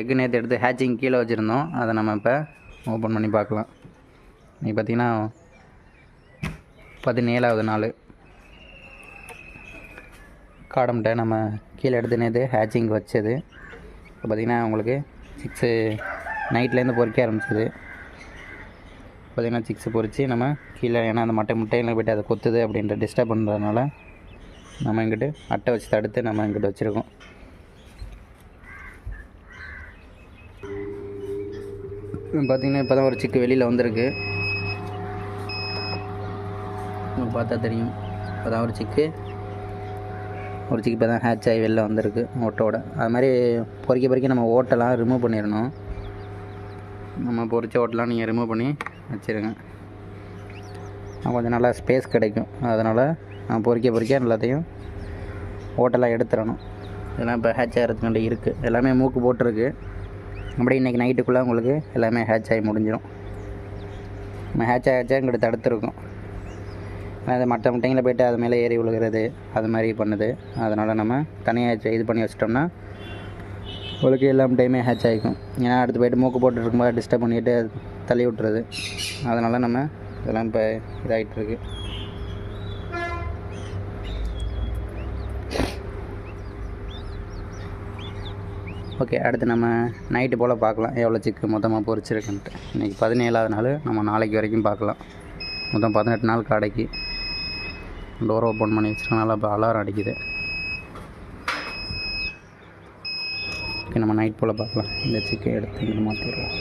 Egg நேற்று எடுத்து hatching கீழே வச்சுருந்தோம். அதை நம்ம இப்போ ஓப்பன் பண்ணி பார்க்கலாம். இன்றைக்கி பார்த்தீங்கன்னா பதினேழாவது நாள். காடம்கிட்ட நம்ம கீழே எடுத்து நேற்று ஹேச்சிங் வச்சது. இப்போ பார்த்திங்கன்னா உங்களுக்கு சிக்ஸு நைட்லேருந்து பொறிக்க ஆரம்பிச்சது. பார்த்திங்கன்னா சிக்ஸு பொறிச்சு நம்ம கீழே ஏன்னா அந்த மட்டை முட்டையில் போய்ட்டு அதை கொத்துது அப்படின்ற டிஸ்டர்ப் பண்ணுறதுனால நம்ம இங்கிட்டு அட்டை வச்சு தடுத்து நம்ம இங்கிட்டு வச்சுருக்கோம். பார்த்திங்கன்னா இப்போ தான் ஒரு சிக்கு வெளியில் வந்திருக்கு. உங்களுக்கு பார்த்தா தெரியும். இப்போ தான் ஒரு சிக்கு ஒரு சிக்கு இப்போ தான் ஹேட்ச் ஆகி வெளில வந்திருக்கு ஓட்டோட அது மாதிரி பொறிக்க பொறிக்க நம்ம ஓட்டெல்லாம் ரிமூவ் பண்ணிடணும். நம்ம பொறிச்ச ஓட்டெல்லாம் நீங்கள் ரிமூவ் பண்ணி வச்சுருங்க. கொஞ்சம் நல்லா ஸ்பேஸ் கிடைக்கும். அதனால் நான் பொறிக்க பொறிக்க எல்லாத்தையும் ஓட்டெல்லாம் எடுத்துடணும். இதெல்லாம் இப்போ ஹேட்ச் ஆகிறதுக்காண்டி இருக்குது எல்லாமே மூக்கு போட்டிருக்கு. அப்படியே இன்றைக்கி நைட்டுக்குள்ளே உங்களுக்கு எல்லாமே ஹேட்ச் ஆகி முடிஞ்சிடும் நம்ம ஹேட்ச் ஆகிடுச்சா இங்கிட்ட தடுத்துருக்கோம். அது மற்ற முட்டைங்களை போய்ட்டு அது மேலே ஏறி விழுகிறது அது மாதிரி பண்ணுது. அதனால் நம்ம தனியாக இது பண்ணி வச்சிட்டோம்னா உங்களுக்கு எல்லா முட்டையுமே ஹேட்ச் ஆகிக்கும். ஏன்னா அடுத்து போய்ட்டு மூக்கு போட்டு இருக்கும்போது டிஸ்டர்ப் பண்ணிவிட்டு தள்ளி விட்டுறது அதனால் நம்ம இதெல்லாம் இப்போ இதாகிட்டுருக்கு ஓகே அடுத்து நம்ம நைட்டு போல் பார்க்கலாம். எவ்வளோ சிக்கு மொத்தமாக பொரிச்சிருக்குன்ட்டு. இன்றைக்கி பதினேழாவது நாள். நம்ம நாளைக்கு வரைக்கும் பார்க்கலாம். மொத்தம் பதினெட்டு நாள் கடைக்கு. டோர் ஓப்பன் பண்ணி வச்சுருக்கனால இப்போ அலாரம் அடிக்குது. ஓகே நம்ம நைட் போல் பார்க்கலாம். இந்த சிக்கை எடுத்து மாற்றிடுவோம்